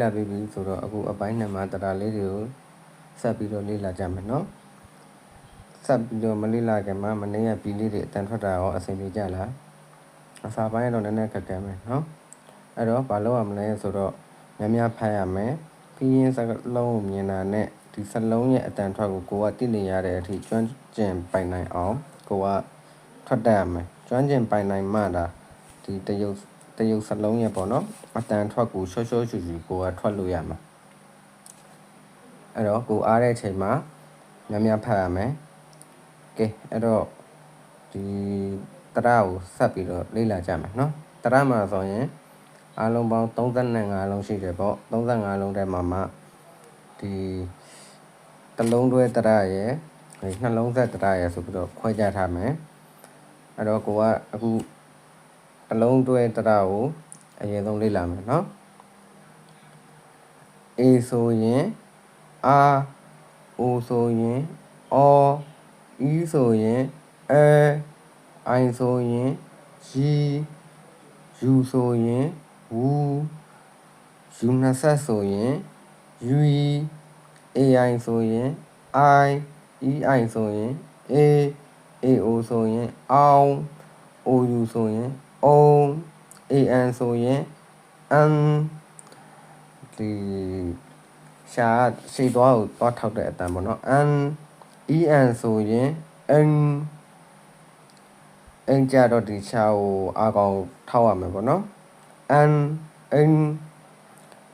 လာပြီးပြီဆိုတော့အခုအပိုင်းနှစ်မှာတရားလေးတွေကိုဆက်ပြီးတော့လေ့လာကြမယ်နော်ဆက်ပြီးတော့မလေ့လာခင်မှာမနေ့ကပြီးလေးတွေအတန်ထွက်တာရောအဆင်ပြေကြလားအစာပိုင်းတော့နည်းနည်းခက်ခဲမယ်နော်အဲ့တော့ဘာလုပ်ရမလဲဆိုတော့များများဖတ်ရမယ်ပြီးရင်စလုံးကိုမြင်တာနဲ့ဒီစလုံးရဲ့အတန်ထွက်ကိုကိုကသိနေရတဲ့အထိကျွမ်းကျင်ပိုင်နိုင်အောင်ကိုကထွက်တတ်ရမယ်ကျွမ်းကျင်ပိုင်နိုင်မှဒါဒီတရုပ် တရုပ်စလုံးရဲ့ပေါ့နော်အတန်ထွက်ကိုရှော့ရှော့ရှူရှူကိုကထွက်လို့ရမှာအဲ့တော့ကိုအားတဲ့အချိန်မှာများများဖတ်ရမယ်ကဲအဲ့တော့ဒီတရကိုဆက်ပြီးတော့လေ့လာကြမယ်နော်တရမှာဆိုရင်အားလုံးပေါင်း35လုံးရှိတယ်ပေါ့35လုံးထဲမှာမှဒီတလုံးတွဲတရရဲ့နှလုံးဆက်တရရဲ့ဆိုပြီးတော့ခွဲခြားထားမယ်အဲ့တော့ကိုကအခု အလုံးတွဲတရကိုအရင်ဆုံးလေ့လာမယ်နော် A ဆိုရင် R O ဆိုရင် O E ဆိုရင် A I ဆိုရင် G U ဆိုရင် W U နှစ်ဆက်ဆိုရင် U AI ဆိုရင် I EI ဆိုရင် A AO ဆိုရင်အောင် OU ဆိုရင် ON AN ဆိုရင် N ဒီရှာရှေ့သွားကိုသွားထောက်တဲ့အတန်ပေါ့နော် N EN ဆိုရင် N အင်ကြတော့ဒီရှာကိုအာကောင်ထောက်ရမယ်ပေါ့နော် N N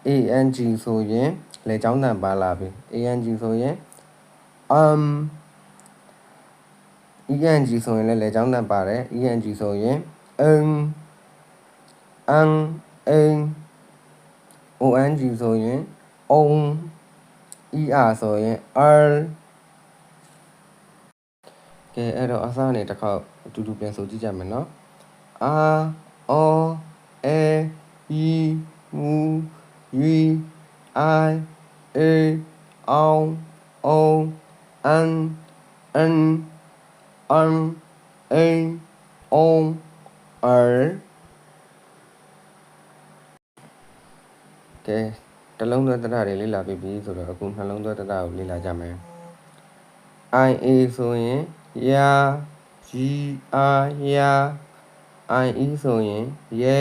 ANG ဆိုရင်လေချောင်းတန်ပါလာပြီ ANG ဆိုရင် um ENG ဆိုရင်လည်းလေချောင်းတန်ပါတယ် ENG ဆိုရင် N N N ONG ဆိုရင် ON ER ဆိုရင် R ကဲအဲ့တော့အစားနေတစ်ခေါက်အတူတူပြန်ဆိုကြည့်ကြမယ်နော် R O A E U U I A O O N N N A O R ကဲတလုံးသွဲတရတွေလေ့လာပြီးပြီဆိုတော့အခုနှလုံးသွဲတရကိုလေ့လာကြမယ် IA ဆိုရင်ရာ G R ရာ IE ဆိုရင်ရဲ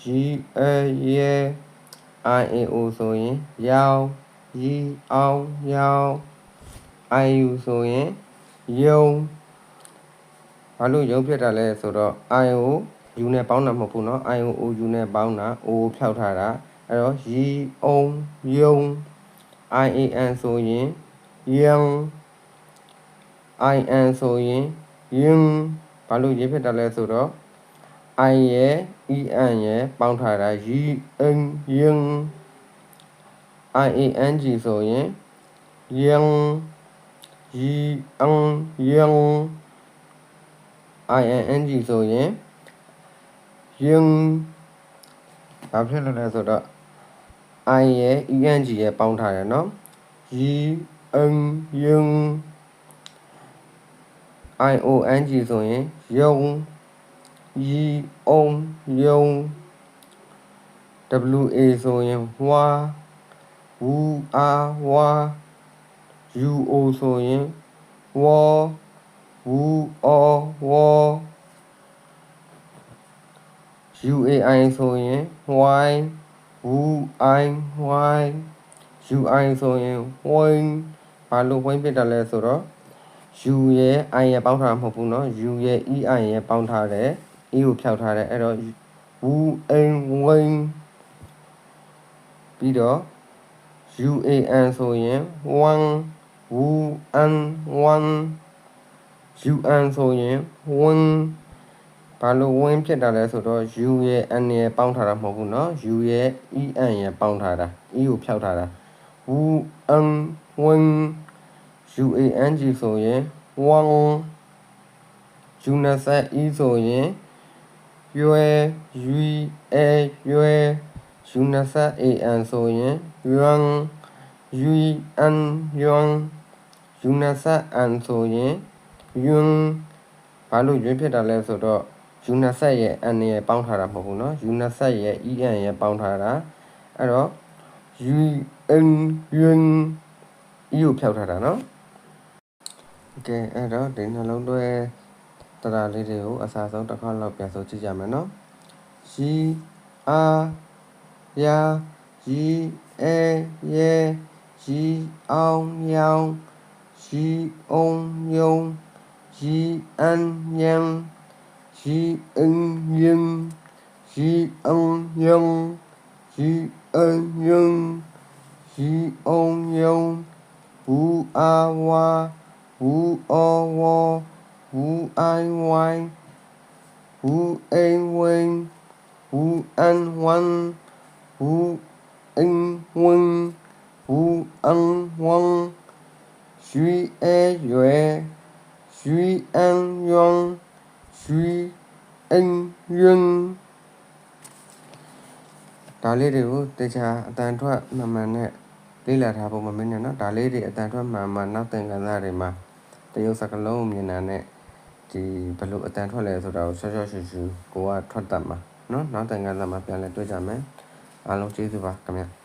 G A ရဲ IAO ဆိုရင်ရောင် Y အောင်ရောင် IU ဆိုရင်ယုံ ဘာလို့ယုံဖြစ်တာလဲဆိုတော့ IO U နဲ့ပေါင်းတာမဟုတ်ဘူးเนาะ IO U နဲ့ပေါင်းတာ O ဖြောက်ထားတာအဲ့တော့ Y အောင်ယုံ IAN ဆိုရင်ယံ IN ဆိုရင်ယင်ဘာလို့ရေးဖြစ်တာလဲဆိုတော့ I ရဲ့ EN ရဲ့ပေါင်းထားတာ Y N ယင် IANG ဆိုရင်ယင် Y N ယင် ING ဆိုရင်ယင်ဘာဖြစ်လို့လဲဆိုတော့ I ရဲ့ ENG ရဲ့ပေါင်းထားတယ်เนาะ Y N ယင် IONG ဆိုရင်ယုံ Y on ယုံ WA ဆိုရင်ဝါဝူအာဝါ UO ဆိုရင်ဝါ ဝူအောဝါ UAI ဆိုရင် Y ဝူ I Y UI ဆိုရင် win ဘာလို့ win ဖြစ်တာလဲဆိုတော့ U ရဲ့ I ရဲ့ပေါင်းထားတာမဟုတ်ဘူးเนาะ U ရဲ့ EI ရဲ့ပေါင်းထားတယ် E ကိုဖြောက်ထားတယ်အဲ့တော့ Wu N Win ပြီးတော့ UAN ဆိုရင်1 Wu N 1 UN ဆိုရင် win ဘာလို့ win ဖြစ်တာလဲဆိုတော့ U ရဲ့ N ရဲ့ပေါင်းထားတာမဟုတ်ဘူးเนาะ U ရဲ့ EN ရဲ့ပေါင်းထားတာ E ကိုဖြောက်ထားတာ Wu N win UANG ဆိုရင်1 Unisa E ဆိုရင်ရွယ်ရွီအဲရွယ် Unisa AN ဆိုရင်ယွမ် UN ယွမ် Unisa N ဆိုရင် ယွမ်ဘာလို့ရွေးဖြစ်တာလဲဆိုတော့ Unisa ရဲ့ N ရဲ့ပေါင်းထားတာမဟုတ်ဘူးเนาะ Unisa ရဲ့ EN ရဲ့ပေါင်းထားတာအဲ့တော့ ယူအင်ယွန်းဤကိုဖြောက်ထားတာနော်โอเคအဲ့တော့ဒီနှလုံးသွဲတရာလေးတွေကိုအစားဆုံးတစ်ခါလောက်ပြန်ဆိုကြည့်ကြမယ်နော်ရီအာယာရီအဲယေရီအောင်ယောင်ရီအောင်ယုံ ရီအန်ယံရီအင်ယင်ရီအောင်ယံရီအန်ယံရီအောင်ယံဘူအာဝါဘူအောဝါဘူအိုင်ဝိုင်ဘူအိမ်ဝင်းဘူအ န်ဝမ်ဘူအင်ဝင်းဘူအန်ဝမ်ရွှေအဲရွယ်ရွှေအန်ယွန်ရွှေအင်ယွန်းဒါလေးတွေကိုတခြားအတန်ထွက်မှန်မှန်နဲ့လေ့လာထားဖို့မမင်းနဲ့နော်ဒါလေးတွေအတန်ထွက်မှန်မှန်နောက်သင်ခန်းစာတွေမှာတရုပ်စကလုံးကိုမြင်တာနဲ့ဒီဘယ်လိုအတန်ထွက်လဲဆိုတာကိုရှော့ရှော့ရှူရှူကိုကထွက်တတ်မှာနော်နောက်သင်ခန်းစာမှာပြန်လည်တွေ့ကြမယ်အားလုံးကျေးဇူးပါခင်ဗျာ